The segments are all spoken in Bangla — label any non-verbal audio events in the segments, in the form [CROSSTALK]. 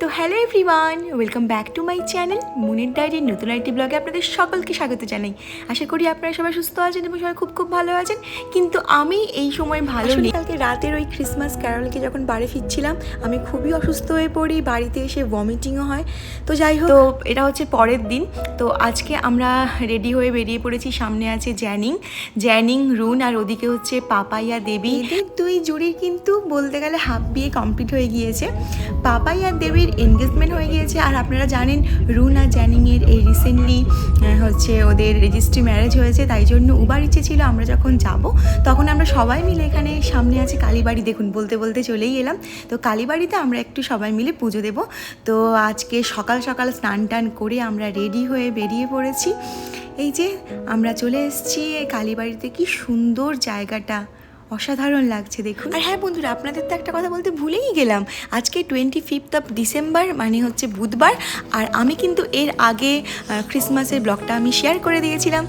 তো hello everyone welcome back to my channel মুনের ডায়েরির নতুন একটি ব্লগে আপনাদের সকলকে স্বাগত জানাই। আশা করি আপনারা সবাই সুস্থ আছেন এবং সবাই খুব খুব ভালো আছেন। কিন্তু আমি এই সময় ভালো নেই। কালকে রাতের ওই ক্রিসমাস ক্যারলকে যখন বাড়ি ফিরছিলাম আমি খুবই অসুস্থ হয়ে পড়ি বাড়িতে এসে ভমিটিংও হয়। তো যাই হোক তো এটা হচ্ছে পরের দিন। তো আজকে আমরা রেডি হয়ে বেরিয়ে পড়েছি সামনে আছে জ্যানিং জ্যানিং রুন আর ওদিকে হচ্ছে পাপাইয়া দেবী। এদের দুই জুড়ির কিন্তু বলতে গেলে হাফ বিয়ে কমপ্লিট হয়ে গিয়েছে। পাপাইয়া আর দেবীর এনগেজমেন্ট হয়ে গিয়েছে। আর আপনারা জানেন, রুন জ্যানিংয়ের এই রিসেন্টলি হচ্ছে ওদের রেজিস্ট্রি ম্যারেজ হয়েছে, তাই জন্য উবার ইচ্ছে ছিল আমরা যখন যাব, তখন আমরা সবাই মিলে এখানে সামনে আছে কালীবাড়ি। দেখুন, বলতে বলতে চলেই এলাম। তো কালীবাড়িতে আমরা একটু সবাই মিলে পুজো দেব। তো আজকে সকাল সকাল স্নান টান করে আমরা রেডি হয়ে বেরিয়ে পড়েছি। এই যে আমরা চলে এসেছি, এই কালীবাড়িতে। কি সুন্দর জায়গাটা। অসাধারণ লাগছে দেখুন আর হ্যাঁ বন্ধুরা আপনাদের তো একটা কথা বলতে ভুলেই গেলাম আজকে টোয়েন্টি ফিফথ অফ ডিসেম্বর মানে হচ্ছে বুধবার আর আমি কিন্তু এর আগে ক্রিসমাসের ব্লগটা আমি শেয়ার করে দিয়েছিলাম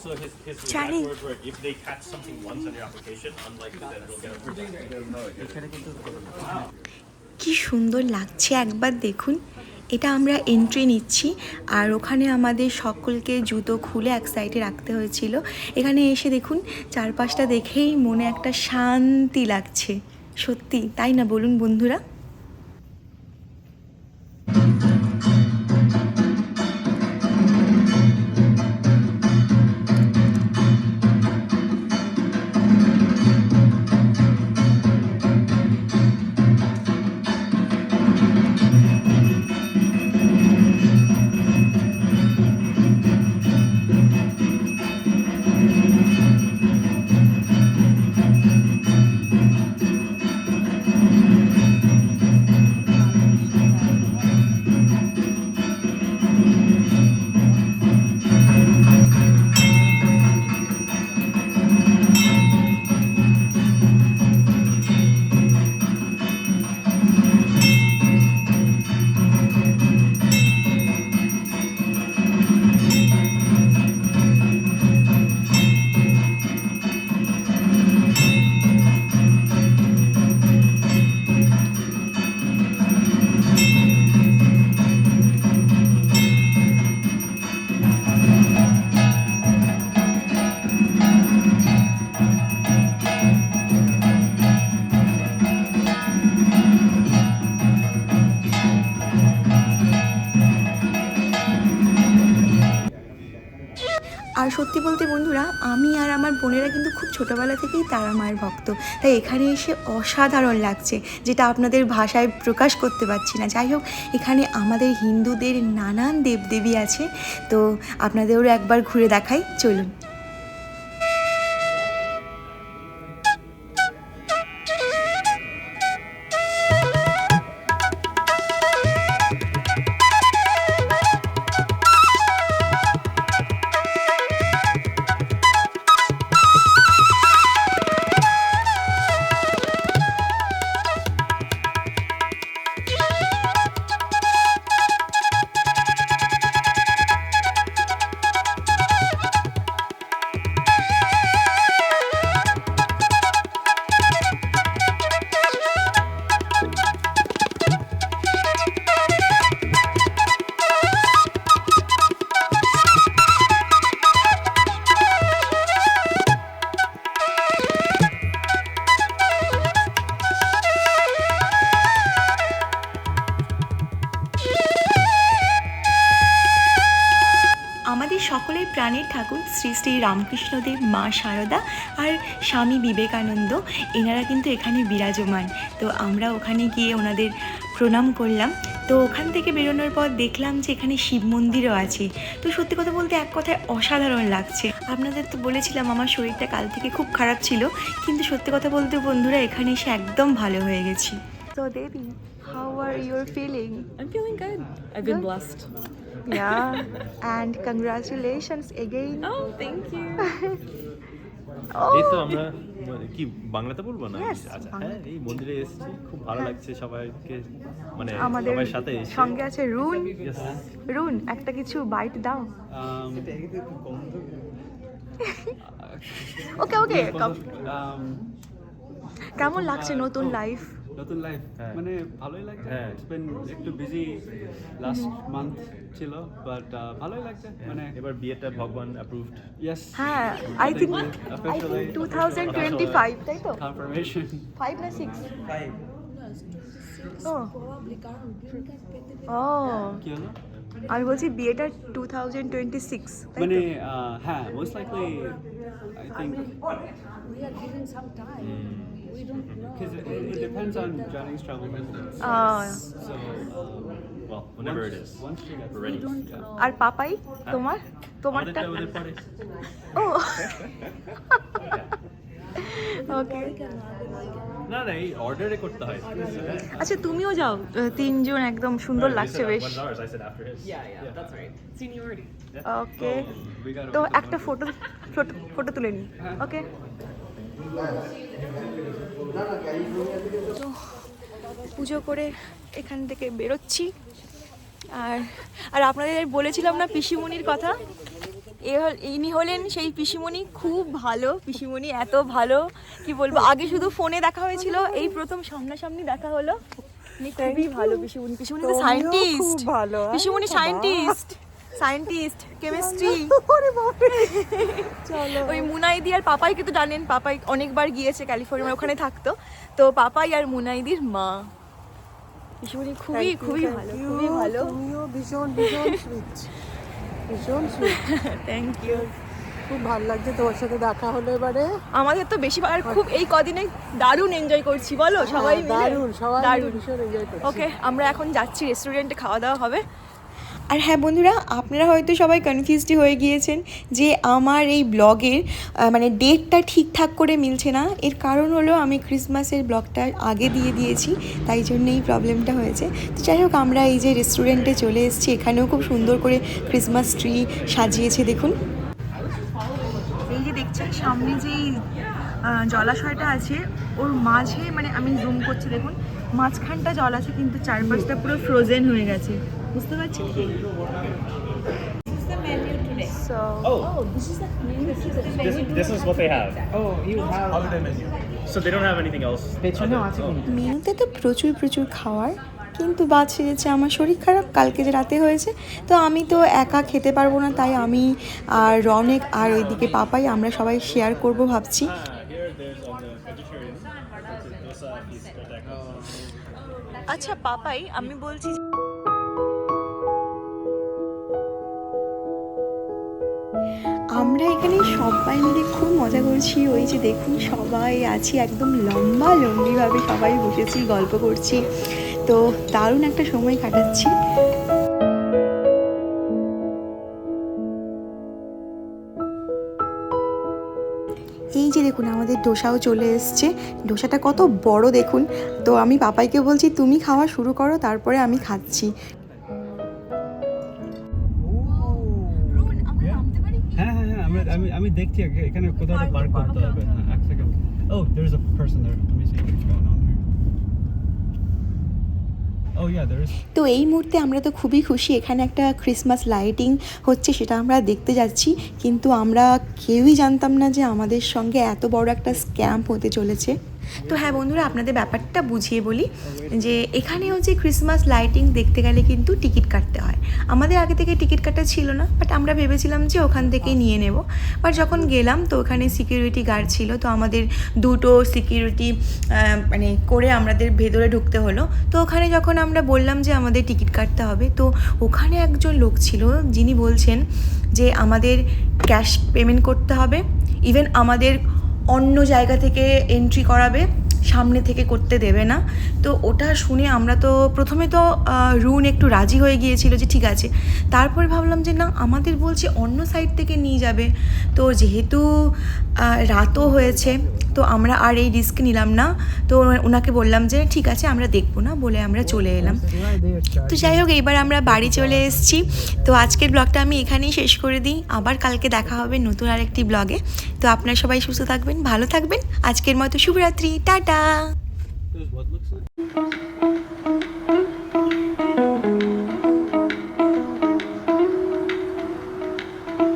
So his, his Charlie. exact words were, if they catch something once on your application, unlikely that they'll get approved. কি সুন্দর লাগছে একবার দেখুন এটা আমরা এন্ট্রি নিচ্ছি। আর ওখানে আমাদের সকলকে জুতো খুলে এক সাইডে রাখতে হয়েছিল। এখানে এসে দেখুন, চারপাশটা দেখেই মনে একটা শান্তি লাগছে। সত্যি, তাই না বলুন বন্ধুরা? আমি আর আমার বোনেরা কিন্তু খুব ছোটোবেলা থেকেই তারা মায়ের ভক্ত। তাই এখানে এসে অসাধারণ লাগছে, যেটা আপনাদের ভাষায় প্রকাশ করতে পারছি না। যাই হোক, এখানে আমাদের হিন্দুদের নানান দেবদেবী আছে। তো আপনাদেরও একবার ঘুরে দেখাই। চলুন। ঠাকুর শ্রী শ্রী রামকৃষ্ণদেব মা শারদা আর স্বামী বিবেকানন্দ এনারা কিন্তু এখানে বিরাজমান তো আমরা ওখানে গিয়ে ওনাদের প্রণাম করলাম তো ওখান থেকে বেরোনোর পর দেখলাম যে এখানে শিব মন্দিরও আছে তো সত্যি কথা বলতে এক কথায় অসাধারণ লাগছে আপনাদের তো বলেছিলাম আমার শরীরটা কাল থেকে খুব খারাপ ছিল কিন্তু সত্যি কথা বলতে বন্ধুরা এখানে এসে একদম ভালো হয়ে গেছি তো Debi how are your feeling I'm feeling good. I've been Good. blessed. Yeah, and congratulations again. Oh, thank you. [LAUGHS] এই তো Oh, আমরা কি বাংলাতে বলব না? আচ্ছা হ্যাঁ এই মন্দিরে এসেছি খুব ভালো লাগছে সবাইকে মানে আমাদের সাথে সঙ্গে আছে রুন। রুন একটা কিছু বাইট দাও। Um, ওকে ওকে um, কেমন লাগছে নতুন লাইফ নতুন লাইফ হ্যাঁ। মানে ভালোই লাগছে। হ্যাঁ। ইটস বিন একটু বিজি লাস্ট মান্থ ছিল বাট ভালোই লাগছে মানে এবার বিয়েটা ভগবান অ্যাপ্রুভড ইয়েস হ্যাঁ I think I twenty five তাই তো? Confirmation. ফাইভ না সিক্স ও। ও। কি হলো? আমি বলছি বিয়েটা টু থাউজেন্ড টোয়েন্টি সিক্স মানে হ্যাঁ most likely I think We don't know. because it, it depends on Johnny's travel business. Oh. So um, well whenever it is once she gets we're ready আর পাপাই তোমার তোমারটা আমাদেরটা ওদের পরে ও ওকে না না এই অর্ডারে করতে হয় আচ্ছা তুমিও যাও তিনজন একদম সুন্দর লাগছে বেশ. ওকে তো একটা ফটো ফটো তুলে নিই ওকে পুজো করে এখান থেকে বেরোচ্ছি। আর আর আপনাদের বলেছিলাম না পিসিমণির কথা? এ হল ইনি হলেন সেই পিসিমণি। খুব ভালো পিসিমণি এত ভালো কি বলব? আগে শুধু ফোনে দেখা হয়েছিল এই প্রথম সামনাসামনি দেখা হলো। খুবই ভালো পিসিমণি। পিসিমণি তো সায়েন্টিস্ট ভালো, আরে পিসিমণি সায়েন্টিস্ট সায়েন্টিস্ট কেমিস্ট্রি ওই মুনাইদি আর পাপাই কিন্তু জানেন পাপাই অনেকবার গিয়েছে ক্যালিফোর্নিয়া ওখানে থাকতো। তো পাপাই আর মুনাইদির মা। খুবই খুবই ভালো খুবই ভালো। তুমিও ভীষণ ভীষণ সুইচ ভীষণ সুইচ থ্যাংক ইউ খুব ভালো লাগছে তোমার সাথে দেখা হলো এবারে। আমাদের তো বেশি আর খুব এই কদিনে দারুণ এনজয় করছি বলো? সবাই হ্যাঁ, দারুণ সবাই দারুণ। ভীষণ এনজয় করছি। ওকে আমরা এখন যাচ্ছি রেস্টুরেন্টে খাওয়া দাওয়া হবে। আর হ্যাঁ বন্ধুরা, আপনারা হয়তো সবাই কনফিউজড হয়ে গিয়েছেন যে আমার এই ব্লগের মানে ডেটটা ঠিকঠাক করে মিলছে না। এর কারণ হলো আমি ক্রিসমাসের ব্লগটা আগে দিয়ে দিয়েছি, তাই জন্য এই প্রবলেমটা হয়েছে। তো যাই হোক, আমরা এই যে রেস্টুরেন্টে চলে এসেছি, এখানেও খুব সুন্দর করে ক্রিসমাস ট্রি সাজিয়েছে, দেখুন। এই যে দেখছেন, সামনে যেই জলাশয়টা আছে, ওর মাঝে মানে আমি জুম করছি, দেখুন, মাঝখানটা জল আছে, কিন্তু চারপাশটা পুরো ফ্রোজেন হয়ে গেছে। বুঝতে পারছেন So, Oh, this, this is what they have. You have Holiday menu. So they don't have anything else. oh. কিন্তু। মেনুতে তো প্রচুর প্রচুর খাওয়ার কিন্তু বাদ সেরেছে আমার শরীর খারাপ কালকে যে রাতে হয়েছে তো আমি তো একা খেতে পারব না তাই আমি আর রনেক আর ওইদিকে পাপাই আমরা সবাই শেয়ার করব ভাবছি Ah, the আচ্ছা পাপাই আমি বলছি আমরা এখানে সবাই মিলে খুব মজা করছি। ওই যে দেখুন, সবাই আছি একদম লম্বা লম্বিভাবে সবাই বসেছি, গল্প করছি। তো দারুণ একটা সময় কাটাচ্ছি। এই যে দেখুন, আমাদের ডোসাও চলে এসছে। ডোসাটা কত বড় দেখুন। তো আমি পাপাইকে বলছি, তুমি খাওয়া শুরু করো, তারপরে আমি খাচ্ছি। আমি আমি দেখছি এখানে কোথাও একটা পার্ক করতে হবে। হ্যাঁ এক second oh there is a person there let me see yeah, there is. তো এই মুহূর্তে আমরা তো খুবই খুশি। এখানে একটা ক্রিসমাস লাইটিং হচ্ছে সেটা আমরা দেখতে যাচ্ছি। কিন্তু আমরা কেউই জানতাম না যে আমাদের সঙ্গে এত বড় একটা স্ক্যাম্প হতে চলেছে। তো হ্যাঁ বন্ধুরা, আপনাদের ব্যাপারটা বুঝিয়ে বলি যে এখানেও যে ক্রিসমাস লাইটিং দেখতে গেলে কিন্তু টিকিট কাটতে হয়। আমাদের আগে থেকে টিকিট কাটা ছিল না বাট আমরা ভেবেছিলাম যে ওখান থেকেই নিয়ে নেব। বাট যখন গেলাম, তো ওখানে সিকিউরিটি গার্ড ছিল, তো আমাদের দুটো সিকিউরিটি মানে করে আমাদের ভেতরে ঢুকতে হলো। তো ওখানে যখন আমরা বললাম যে আমাদের টিকিট কাটতে হবে, তো ওখানে একজন লোক ছিল, যিনি বলছেন যে আমাদের ক্যাশ পেমেন্ট করতে হবে। ইভেন আমাদের অন্য জায়গা থেকে এন্ট্রি করাবে। সামনে থেকে করতে দেবে না। তো ওটা শুনে আমরা তো প্রথমে তো রুন একটু রাজি হয়ে গিয়েছিল যে ঠিক আছে। তারপরে ভাবলাম যে না, আমাদের বলছে অন্য সাইড থেকে নিয়ে যাবে। তো যেহেতু রাতও হয়েছে, তো আমরা আর এই রিস্ক নিলাম না। তো ওনাকে বললাম যে ঠিক আছে, আমরা দেখব না বলে আমরা চলে এলাম। তো যাই হোক এইবার আমরা বাড়ি চলে এসেছি। তো আজকের ব্লগটা আমি এখানেই শেষ করে দিই। আবার কালকে দেখা হবে নতুন আরেকটি ব্লগে তো আপনারা সবাই সুস্থ থাকবেন, ভালো থাকবেন। আজকের মতো শুভরাত্রি, টাটা! Tata.